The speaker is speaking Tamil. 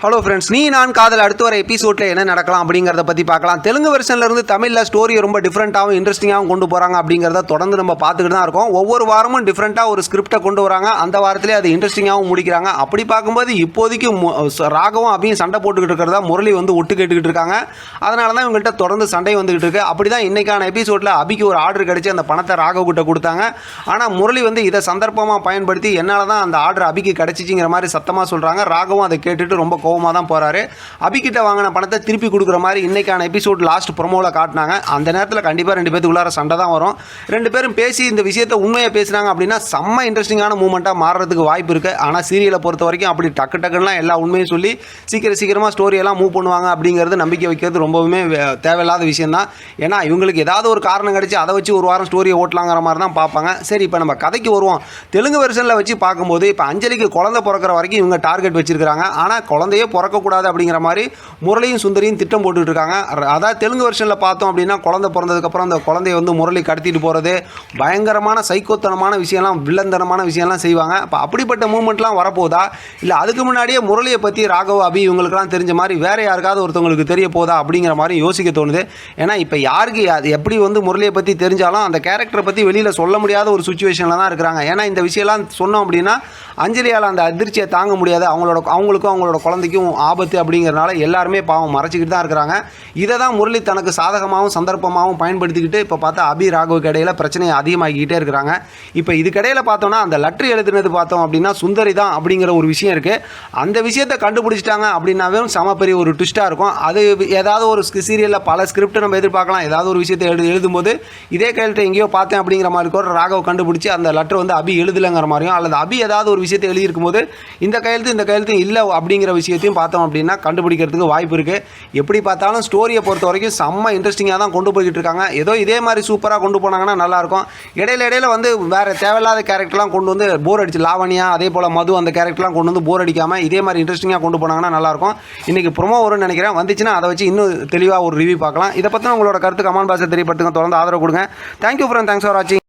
ஹலோ ஃப்ரெண்ட்ஸ் நீ நான் காதல் அடுத்து வர எபிசோடில் என்ன நடக்கலாம் அப்படிங்கிறத பற்றி பார்க்கலாம். தெலுங்கு வெர்ஷன்லேருந்து தமிழில் ஸ்டோரியை ரொம்ப டிஃப்ரெண்ட்டாகவும் இன்ட்ரெஸ்டிங்காகவும் கொண்டு போகிறாங்க அப்படிங்கிறத தொடர்ந்து நம்ம பார்த்துக்கிட்டு தான் இருக்கோம். ஒவ்வொரு வாரமும் டிஃப்ரெண்ட்டாக ஒரு ஸ்கிரிப்டை கொண்டு வராங்க. அந்த வாரத்திலே அது இன்ட்ரெஸ்டிங்காகவும் முடிக்கிறாங்க. அப்படி பார்க்கும்போது இப்போதைக்கு ராகவும் அப்படியும் சண்டை போட்டுக்கிட்டு இருக்கிறதா முரளி வந்து ஒட்டு கேட்டுக்கிட்டு இருக்காங்க. அதனால தான் இவங்கள்ட்ட தொடர்ந்து சண்டை வந்துகிட்டு இருக்கு. அப்படி தான் இன்றைக்கான எபிசோடில் அபிக்கு ஒரு ஆர்டர் கிடைச்சி அந்த பணத்தை ராகவ் கிட்ட கொடுத்தாங்க. ஆனால் முரளி வந்து இதை சந்தர்ப்பமாக பயன்படுத்தி என்னால் தான் அந்த ஆர்டர் அபிக்கு கிடைச்சிச்சிங்கிற மாதிரி சத்தமாக சொல்கிறாங்க ராகவும் அதை கேட்டுட்டு ரொம்ப கோவமாக தான் போகிறாரு அபிக்கிட்ட வாங்கின பணத்தை திருப்பி கொடுக்குற மாதிரி இன்றைக்கான எபிசோட் லாஸ்ட் ப்ரொமோவில் காட்டினாங்க. அந்த நேரத்தில் கண்டிப்பாக ரெண்டு பேத்துக்குள்ளார சண்டை தான் வரும். ரெண்டு பேரும் பேசி இந்த விஷயத்தை உண்மையாக பேசினாங்க அப்படின்னா செம்ம இன்ட்ரெஸ்டிங்கான மூமெண்ட்டாக மாறுறதுக்கு வாய்ப்பு இருக்குது ஆனால் சீரியலை பொறுத்த வரைக்கும் அப்படி டக்கு டக்குலாம் எல்லா உண்மையும் சொல்லி சீக்கிரம் சீக்கிரமாக ஸ்டோரியெல்லாம் மூவ் பண்ணுவாங்க அப்படிங்கிறது நம்பிக்கை வைக்கிறது ரொம்பவுமே தேவையில்லாத விஷயந்தான் ஏன்னா இவங்களுக்கு ஏதாவது ஒரு காரணம் கிடைச்சி அதை வச்சு ஒரு வாரம் ஸ்டோரியை ஓட்டலாங்கிற மாதிரி தான் பார்ப்பாங்க. சரி இப்போ நம்ம கதைக்கு வருவோம். தெலுங்கு வெர்ஷனில் வச்சு பார்க்கும்போது இப்போ அஞ்சலிக்கு குழந்தை பிறக்கிற வரைக்கும் இவங்க டார்கெட் வச்சுருக்காங்க ஆனால் குழந்தையே பிறக்கக்கூடாது அப்படிங்கிற மாதிரி முரளியும் சுந்தரியும் திட்டம் போட்டுட்டு இருக்காங்க அதாவது தெலுங்கு வருஷனில் பார்த்தோம் அப்படின்னா குழந்தை பிறந்ததுக்கப்புறம் அந்த குழந்தைய வந்து முரளி கடத்திட்டு போகிறது பயங்கரமான சைக்கோத்தனமான விஷயம்லாம் வில்லந்தனமான விஷயம்லாம் செய்வாங்க. அப்போ அப்படிப்பட்ட மூமெண்ட்லாம் வரப்போதா? இல்லை அதுக்கு முன்னாடியே முரளியை பற்றி ராகவ் அபி இவங்களுக்குலாம் தெரிஞ்ச மாதிரி வேற யாருக்காவது ஒருத்தவங்களுக்கு தெரிய போதா அப்படிங்கிற மாதிரி யோசிக்க தோணுது. ஏன்னா இப்போ யாருக்கு அது எப்படி வந்து முரளியை பற்றி தெரிஞ்சாலும் அந்த கேரக்டரை பற்றி வெளியில் சொல்ல முடியாத ஒரு சுச்சுவேஷனில் தான் இருக்கிறாங்க. ஏன்னா இந்த விஷயம்லாம் சொன்னோம் அப்படின்னா அஞ்சலியால் அந்த அதிர்ச்சியை தாங்க முடியாது. அவங்களோட அவங்களுக்கும் அவங்களோட குழந்தை குழந்தைக்கும் ஆபத்து அப்படிங்கிறனால எல்லாருமே பாவம் மறைச்சிக்கிட்டு தான் இருக்கிறாங்க. இதை தான் முரளி தனக்கு சாதகமாகவும் சந்தர்ப்பமாகவும் பயன்படுத்திக்கிட்டு இப்போ பார்த்தா அபி ராகவுக்கு இடையில பிரச்சனையை அதிகமாகிக்கிட்டே இருக்கிறாங்க. இப்போ இதுக்கிடையில் பார்த்தோம்னா அந்த லெட்ரு எழுதுனது பார்த்தோம் அப்படின்னா சுந்தரி தான் அப்படிங்கிற ஒரு விஷயம் இருக்குது அந்த விஷயத்தை கண்டுபிடிச்சிட்டாங்க அப்படின்னாவே சம பெரிய ஒரு ட்விஸ்ட்டாக இருக்கும். அது ஏதாவது ஒரு சீரியலில் பல ஸ்கிரிப்ட் நம்ம எதிர்பார்க்கலாம். ஏதாவது ஒரு விஷயத்தை எழுது எழுதும்போது இதே கையெழுத்தை எங்கேயோ பார்த்தேன் அப்படிங்கிற மாதிரி கூட ராகவ் கண்டுபிடிச்சி அந்த லெட்டர் வந்து அபி எழுதலைங்கிற மாதிரியும் அல்லது அபி ஏதாவது ஒரு விஷயத்தை எழுதியிருக்கும் போது இந்த கையெழுத்து இந்த கையெழுத்து இல்லை அப்படிங்கிற விஷயம் விஷயத்தையும் பார்த்தோம் அப்படின்னா கண்டுபிடிக்கிறதுக்கு வாய்ப்பு இருக்குது எப்படி பார்த்தாலும் ஸ்டோரியை பொறுத்த வரைக்கும் செம்ம இன்ட்ரெஸ்டிங்காக தான் கொண்டு போய்கிட்டு இருக்காங்க. ஏதோ இதே மாதிரி சூப்பராக கொண்டு போனாங்கன்னா நல்லாயிருக்கும் இடையில இடையில வந்து வேறு தேவையில்லாத கேரக்டர்லாம் கொண்டு வந்து போர் அடிச்சு லாவணியா அதே போல் மது அந்த கேரக்டர்லாம் கொண்டு வந்து போர் அடிக்காமல் இதே மாதிரி இன்ட்ரெஸ்டிங்காக கொண்டு போனாங்கன்னா நல்லாயிருக்கும் இன்றைக்கி ப்ரொமோ வரும்னு நினைக்கிறேன். வந்துச்சுன்னா அதை வச்சு இன்னும் தெளிவாக ஒரு ரிவ்யூ பார்க்கலாம். இதை பற்றின உங்களோட கருத்து கமெண்ட் பாசை தெரியப்படுத்துங்க. தொடர்ந்து ஆதரவு கொடுங்க. தேங்க்யூ ஃப்ரெண்ட் தேங்க்ஸ் ஃபார் வாட்சிங்